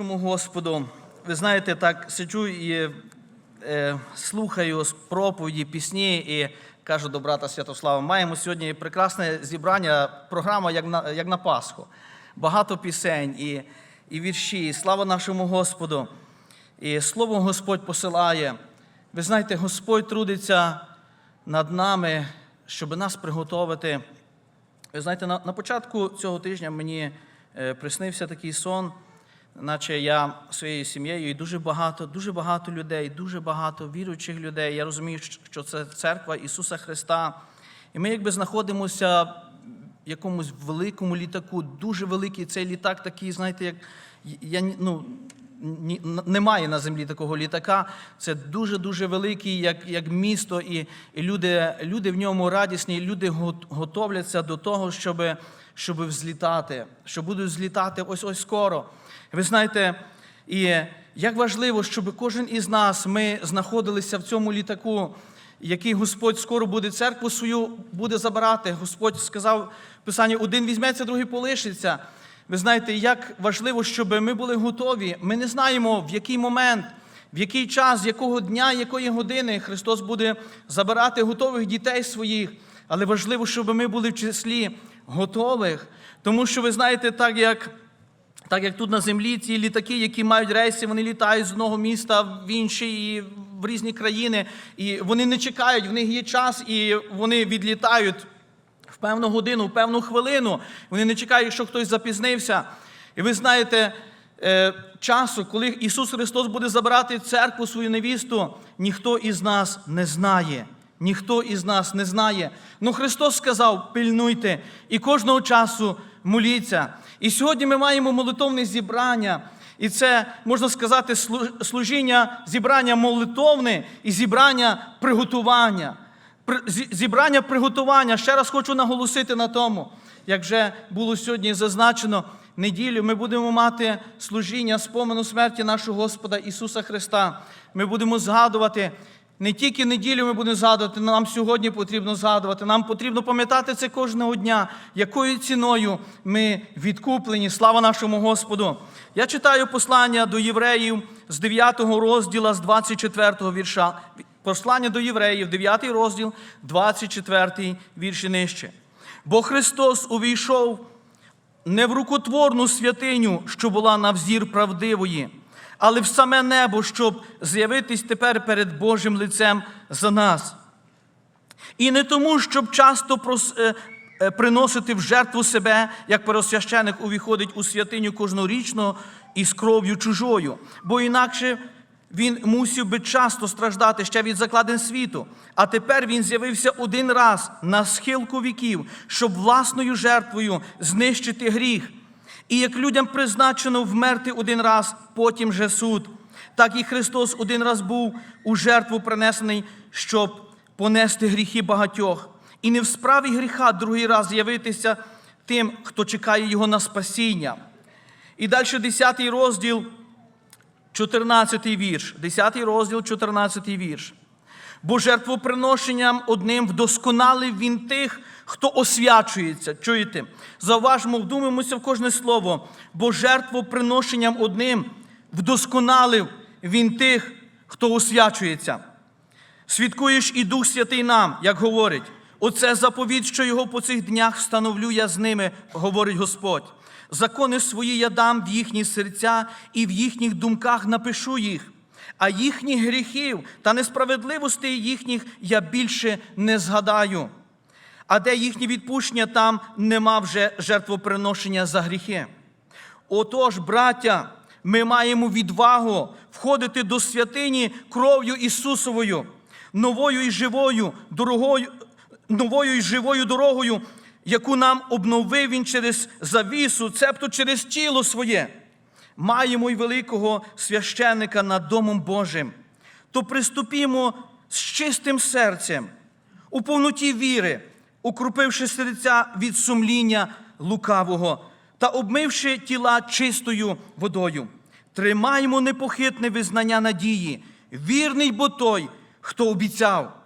Господу, ви знаєте, так сиджу і е, слухаю проповіді, пісні і кажу до брата Святослава, маємо сьогодні прекрасне зібрання, програма як на, як на Пасху. Багато пісень і, і вірші. І слава нашому Господу. І слово Господь посилає. Ви знаєте, Господь трудиться над нами, щоб нас приготувати. Ви знаєте, на, на початку цього тижня мені е, приснився такий сон, наче я своєю сім'єю і дуже багато, дуже багато людей, дуже багато віруючих людей. Я розумію, що це церква Ісуса Христа. І ми якби знаходимося в якомусь великому літаку, дуже великий цей літак, такий, знаєте, як я ну, немає на землі такого літака. Це дуже-дуже великий, як, як місто, і, і люди, люди в ньому радісні, люди готовляться до того, щоб, щоб взлітати, що будуть злітати ось ось скоро. Ви знаєте, і як важливо, щоб кожен із нас ми знаходилися в цьому літаку, який Господь скоро буде церкву свою буде забирати. Господь сказав в один візьметься, другий полишиться. Ви знаєте, як важливо, щоб ми були готові. Ми не знаємо, в який момент, в який час, якого дня, якої години Христос буде забирати готових дітей своїх. Але важливо, щоб ми були в числі готових. Тому що ви знаєте, так як. Так як тут на землі ці літаки, які мають рейси, вони літають з одного міста в інший і в різні країни, і вони не чекають, в них є час, і вони відлітають в певну годину, в певну хвилину. Вони не чекають, що хтось запізнився. І ви знаєте, е, часу, коли Ісус Христос буде забирати церкву свою невісту, ніхто із нас не знає. Ніхто із нас не знає. Ну Христос сказав: пильнуйте і кожного часу моліться. І сьогодні ми маємо молитовне зібрання. І це можна сказати служіння, зібрання молитовне і зібрання приготування. Зібрання приготування. Ще раз хочу наголосити на тому, як вже було сьогодні зазначено, неділю ми будемо мати служіння спомену смерті нашого Господа Ісуса Христа. Ми будемо згадувати. Не тільки неділю ми будемо згадувати, нам сьогодні потрібно згадувати. Нам потрібно пам'ятати це кожного дня, якою ціною ми відкуплені. Слава нашому Господу. Я читаю послання до євреїв з 9 розділа, з 24 вірша. Послання до євреїв, 9 розділ, 24 вірш і нижче. Бо Христос увійшов не в рукотворну святиню, що була на взір правдивої, але в саме небо, щоб з'явитись тепер перед Божим лицем за нас. І не тому, щоб часто е, е, приносити в жертву себе, як первосвященик увіходить у святиню кожнорічно із кров'ю чужою, бо інакше він мусив би часто страждати ще від закладин світу. А тепер він з'явився один раз на схилку віків, щоб власною жертвою знищити гріх. І як людям призначено вмерти один раз, потім же суд, так і Христос один раз був у жертву принесений, щоб понести гріхи багатьох, і не в справі гріха другий раз з'явитися тим, хто чекає його на спасіння. І далі 10 розділ, 14 вірш. 10 розділ, 14 вірш. Бо жертвоприношенням одним вдосконалив він тих, хто освячується. Чуєте? Зауважмо, вдумаємося в кожне слово. Бо жертвоприношенням одним вдосконалив він тих, хто освячується. Свідкуєш і Дух Святий нам, як говорить. Оце заповідь, що його по цих днях встановлю я з ними, говорить Господь. Закони свої я дам в їхні серця і в їхніх думках напишу їх. А їхніх гріхів та несправедливостей їхніх я більше не згадаю. А де їхнє відпущення, там нема вже жертвоприношення за гріхи. Отож, браття, ми маємо відвагу входити до святині кров'ю Ісусовою, новою і живою дорогою, новою і живою дорогою, яку нам обновив Він через завісу, цебто через тіло своє. Маємо й великого священника над Домом Божим. То приступімо з чистим серцем, у повноті віри, укропивши серця від сумління лукавого та обмивши тіла чистою водою. Тримаймо непохитне визнання надії, вірний бо той, хто обіцяв.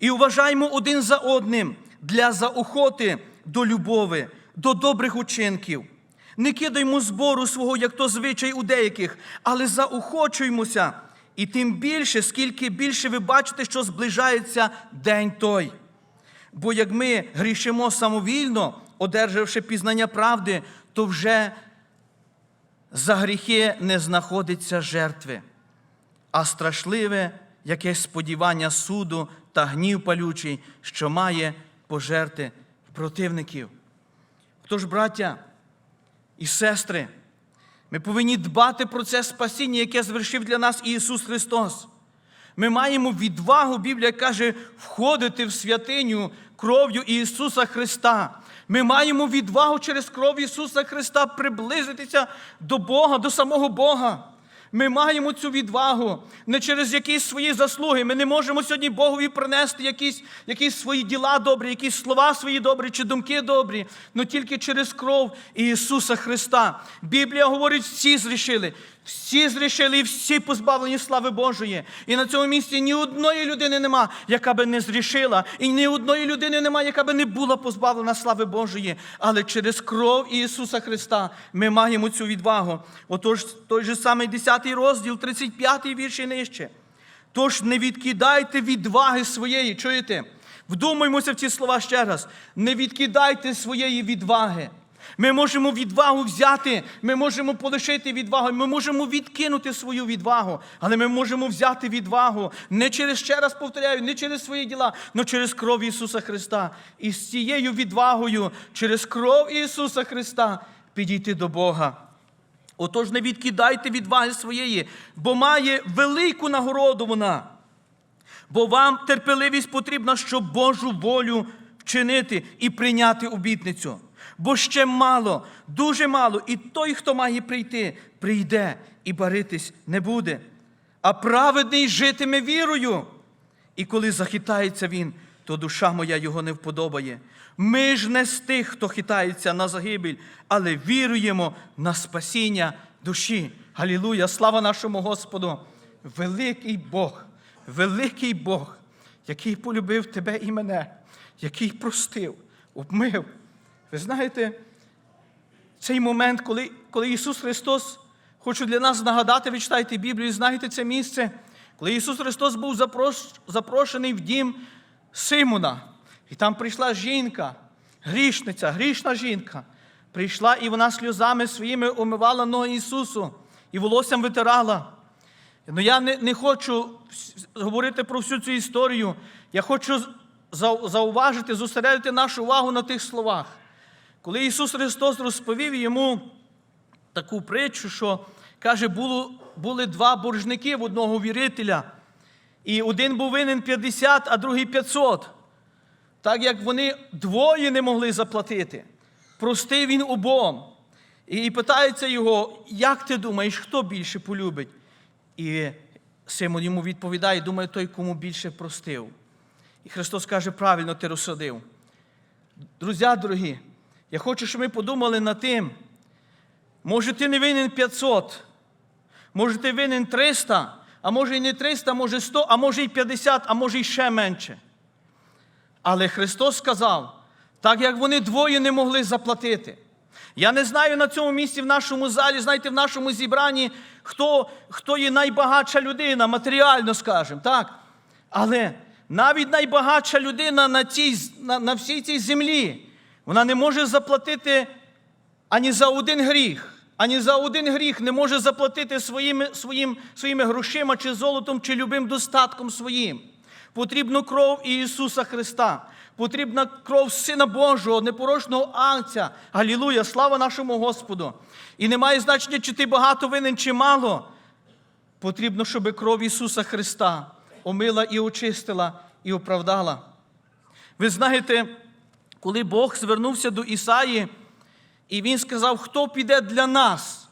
І вважаймо один за одним для заохоти до любови, до добрих учинків. Не кидаймо збору свого, як то звичай у деяких, але заохочуймося. І тим більше, скільки більше ви бачите, що зближається день той. Бо як ми грішимо самовільно, одержавши пізнання правди, то вже за гріхи не знаходиться жертви, а страшливе якесь сподівання суду та гнів палючий, що має пожерти противників. Тож, браття і сестри, ми повинні дбати про це спасіння, яке звершив для нас Ісус Христос. Ми маємо відвагу, Біблія каже, входити в святиню кров'ю Ісуса Христа. Ми маємо відвагу через кров Ісуса Христа приблизитися до Бога, до самого Бога. Ми маємо цю відвагу не через якісь свої заслуги. Ми не можемо сьогодні Богові принести якісь, якісь свої діла добрі, якісь слова свої добрі чи думки добрі, але тільки через кров Ісуса Христа. Біблія говорить, всі зрішили. Всі зрішили всі позбавлені слави Божої. І на цьому місці ні одної людини нема, яка би не зрішила, і ні одної людини нема, яка би не була позбавлена слави Божої. Але через кров Ісуса Христа ми маємо цю відвагу. Отож, той же самий 10 розділ, 35 вірш і нижче. Тож не відкидайте відваги своєї. Чуєте? Вдумаймося в ці слова ще раз. Не відкидайте своєї відваги. Ми можемо відвагу взяти, ми можемо полишити відвагу, ми можемо відкинути свою відвагу, але ми можемо взяти відвагу не через, ще раз повторяю, не через свої діла, але через кров Ісуса Христа. І з цією відвагою, через кров Ісуса Христа, підійти до Бога. Отож, не відкидайте відваги своєї, бо має велику нагороду вона. Бо вам терпеливість потрібна, щоб Божу волю вчинити і прийняти обітницю. Бо ще мало, дуже мало, і той, хто має прийти, прийде і баритись не буде. А праведний житиме вірою. І коли захитається він, то душа моя його не вподобає. Ми ж не з тих, хто хитається на загибель, але віруємо на спасіння душі. Галілуя! Слава нашому Господу! Великий Бог, великий Бог, який полюбив тебе і мене, який простив, обмив. Ви знаєте, цей момент, коли, коли Ісус Христос, хочу для нас нагадати, ви читайте Біблію, знаєте це місце, коли Ісус Христос був запрош, запрошений в дім Симона, і там прийшла жінка, грішниця, грішна жінка. Прийшла і вона сльозами своїми омивала ноги Ісусу і волоссям витирала. Ну я не, не хочу говорити про всю цю історію. Я хочу зауважити, зосередити нашу увагу на тих словах. Коли Ісус Христос розповів йому таку притчу, що каже, було, були два боржники в одного вірителя, і один був винен 50, а другий 500. Так як вони двоє не могли заплатити, простив він обом. І питається його, як ти думаєш, хто більше полюбить? І Симон йому відповідає, думає, той, кому більше простив. І Христос каже, правильно ти розсудив. Друзі, дорогі, я хочу, щоб ми подумали над тим, може ти не винен 500, може ти винен 300, а може і не 300, може 100, а може і 50, а може і ще менше. Але Христос сказав, так як вони двоє не могли заплатити. Я не знаю на цьому місці в нашому залі, знаєте, в нашому зібранні, хто, хто є найбагатша людина, матеріально скажемо, так? Але навіть найбагатша людина на, цій, на, на всій цій землі, вона не може заплатити ані за один гріх, ані за один гріх не може заплатити своїми, своїм, своїми грошима, чи золотом, чи любим достатком своїм. Потрібно кров Ісуса Христа. Потрібна кров Сина Божого, непорочного Агнця. Галілуя, слава нашому Господу. І немає значення, чи ти багато винен, чи мало. Потрібно, щоб кров Ісуса Христа омила і очистила, і оправдала. Ви знаєте, коли Бог звернувся до Ісаї, і Він сказав, хто піде для нас.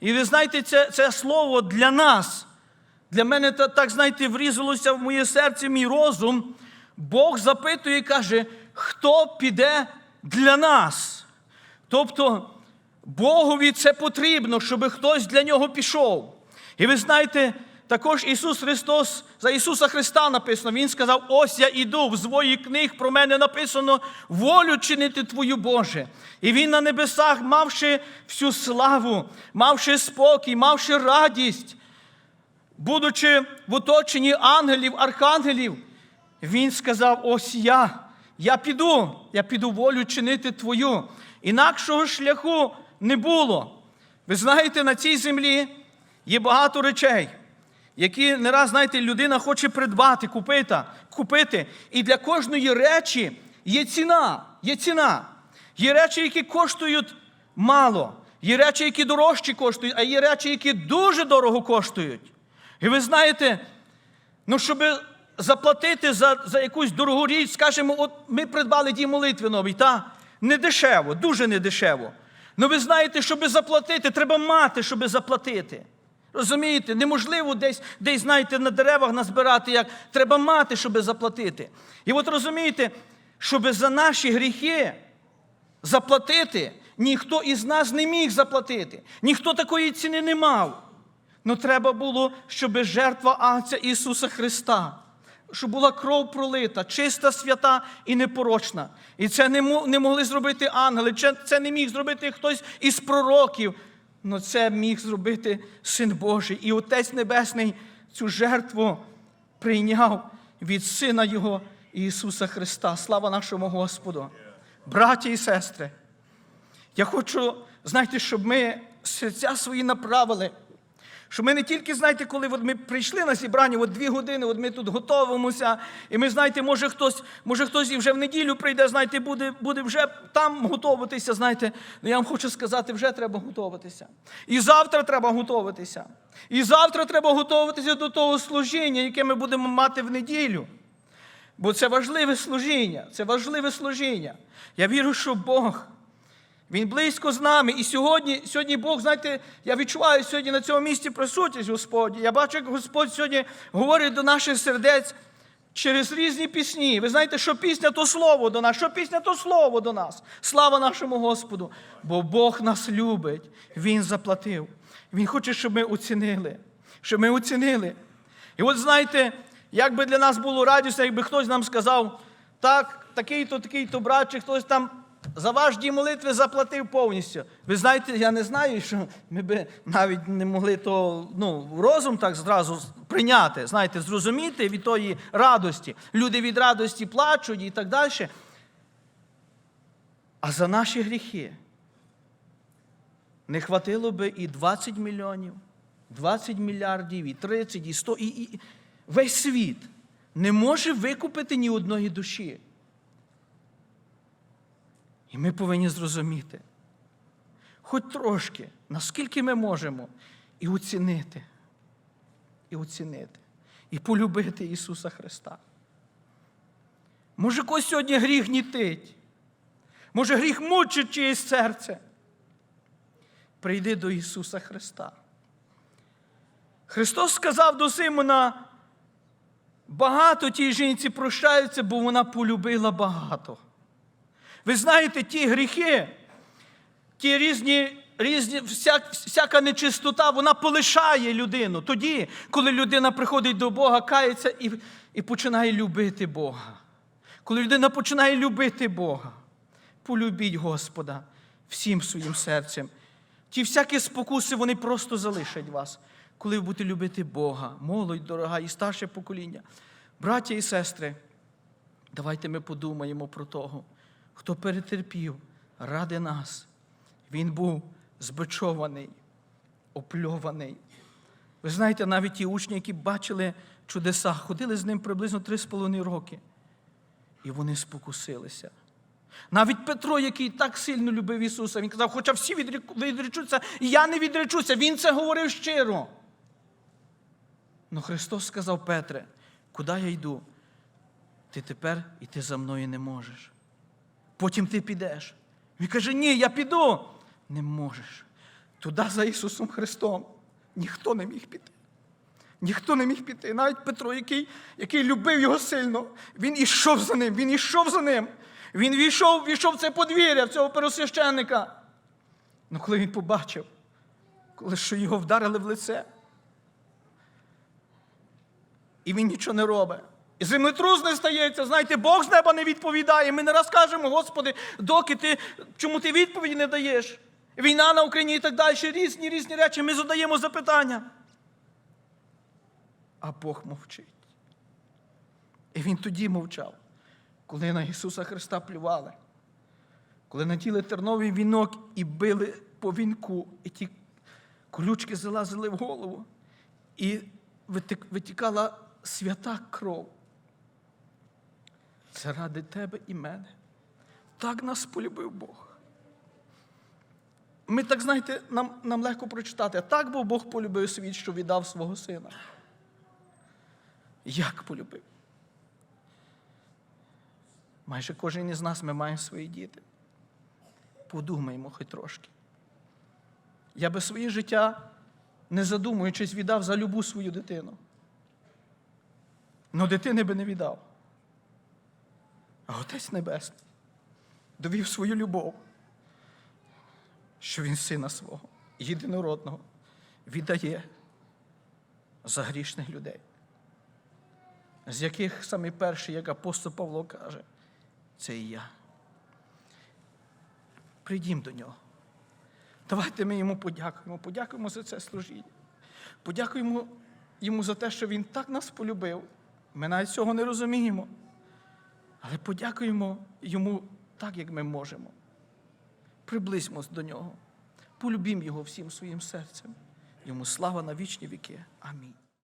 І ви знаєте, це, це слово для нас. Для мене так, знаєте, врізалося в моє серце, мій розум. Бог запитує і каже, хто піде для нас. Тобто, Богові це потрібно, щоб хтось для нього пішов. І ви знаєте, Також Ісус Христос, за Ісуса Христа написано, Він сказав: ось я іду, в звої книг про мене написано волю чинити Твою Боже. І Він на небесах, мавши всю славу, мавши спокій, мавши радість, будучи в оточенні ангелів, архангелів, Він сказав: ось я, я піду, я піду волю чинити Твою. Інакшого шляху не було. Ви знаєте, на цій землі є багато речей, які не раз, знаєте, людина хоче придбати, купити, купити. І для кожної речі є ціна. Є ціна. Є речі, які коштують мало. Є речі, які дорожчі коштують, а є речі, які дуже дорого коштують. І ви знаєте, ну, щоб заплатити за, за якусь дорогу річ, скажімо, от ми придбали дім молитви новий, та? Не дешево, дуже недешево. Ну ви знаєте, щоб заплатити, треба мати, щоб заплатити. Розумієте, неможливо десь, десь, знаєте, на деревах назбирати, як треба мати, щоб заплатити. І от розумієте, щоб за наші гріхи заплатити, ніхто із нас не міг заплатити, ніхто такої ціни не мав. Ну треба було, щоб жертва Отця Ісуса Христа, щоб була кров пролита, чиста, свята і непорочна. І це не могли зробити ангели, це не міг зробити хтось із пророків. Ну це міг зробити Син Божий. І Отець Небесний цю жертву прийняв від Сина Його Ісуса Христа. Слава нашому Господу. Браті і сестри, я хочу, знаєте, щоб ми серця свої направили. Що ми не тільки, знаєте, коли от ми прийшли на зібрання, от дві години, от ми тут готовимося, і ми, знаєте, може хтось, може хтось і вже в неділю прийде, знаєте, буде, буде вже там готуватися, знаєте. Ну я вам хочу сказати, вже треба готуватися. І завтра треба готуватися. І завтра треба готуватися до того служіння, яке ми будемо мати в неділю. Бо це важливе служіння, це важливе служіння. Я вірю, що Бог. Він близько з нами. І сьогодні, сьогодні Бог, знаєте, я відчуваю сьогодні на цьому місці присутність Господь. Я бачу, як Господь сьогодні говорить до наших сердець через різні пісні. Ви знаєте, що пісня то слово до нас, що пісня то слово до нас. Слава нашому Господу. Бо Бог нас любить, Він заплатив. Він хоче, щоб ми оцінили. Щоб ми оцінили. І от знаєте, як би для нас було радісно, якби хтось нам сказав, так, такий-то, такий-то брат, чи хтось там за ваш дім молитви заплатив повністю. Ви знаєте, я не знаю, що ми би навіть не могли то ну, розум так зразу прийняти, знаєте, зрозуміти від тої радості. Люди від радості плачуть і так далі. А за наші гріхи не хватило би і 20 мільйонів, 20 мільярдів, і 30, і 100, і, і весь світ не може викупити ні одної душі. І ми повинні зрозуміти, хоч трошки, наскільки ми можемо, і оцінити, і оцінити, і полюбити Ісуса Христа. Може, когось сьогодні гріх гнітить, може, гріх мучить чиєсь серце. Прийди до Ісуса Христа. Христос сказав до Симона, багато тій жінці прощаються, бо вона полюбила багато. Ви знаєте, ті гріхи, ті різні, різні всяк, всяка нечистота, вона полишає людину. Тоді, коли людина приходить до Бога, кається і, і починає любити Бога. Коли людина починає любити Бога, полюбіть Господа всім своїм серцем. Ті всякі спокуси, вони просто залишать вас, коли ви будете любити Бога, молодь, дорога і старше покоління. Браття і сестри, давайте ми подумаємо про того, хто перетерпів ради нас. Він був збичований, опльований. Ви знаєте, навіть ті учні, які бачили чудеса, ходили з ним приблизно три з половиною роки. І вони спокусилися. Навіть Петро, який так сильно любив Ісуса, він казав, хоча всі відречуться, і я не відречуся. Він це говорив щиро. Но Христос сказав Петре, куди я йду? Ти тепер іти за мною не можеш. Потім ти підеш. Він каже, ні, я піду. Не можеш. Туди за Ісусом Христом ніхто не міг піти. Ніхто не міг піти. Навіть Петро, який, який любив його сильно, він ішов за ним, він ішов за ним. Він війшов, війшов в це подвір'я в цього пересвященника. Ну коли він побачив, коли що його вдарили в лице, і він нічого не робить. І землетрус не стається, знаєте, Бог з неба не відповідає. Ми не раз кажемо, Господи, доки ти, чому ти відповіді не даєш? Війна на Україні і так далі, різні різні речі, ми задаємо запитання. А Бог мовчить. І він тоді мовчав, коли на Ісуса Христа плювали, коли наділи терновий вінок і били по вінку, і ті колючки залазили в голову, і витікала свята кров. Це ради тебе і мене. Так нас полюбив Бог. Ми так, знаєте, нам, нам легко прочитати. Так бо Бог полюбив світ, що віддав свого сина. Як полюбив? Майже кожен із нас ми маємо свої діти. Подумаймо хоч трошки. Я би своє життя, не задумуючись, віддав за любу свою дитину. Но дитини би не віддав. А Отець Небесний довів свою любов, що Він сина свого, єдинородного, віддає за грішних людей, з яких саме перший, як апостол Павло каже, це і я. Прийдім до нього. Давайте ми йому подякуємо. Подякуємо за це служіння. Подякуємо йому за те, що він так нас полюбив. Ми навіть цього не розуміємо. Але подякуємо йому так, як ми можемо. Приблизьмось до нього. Полюбімо його всім своїм серцем. Йому слава на вічні віки. Амінь.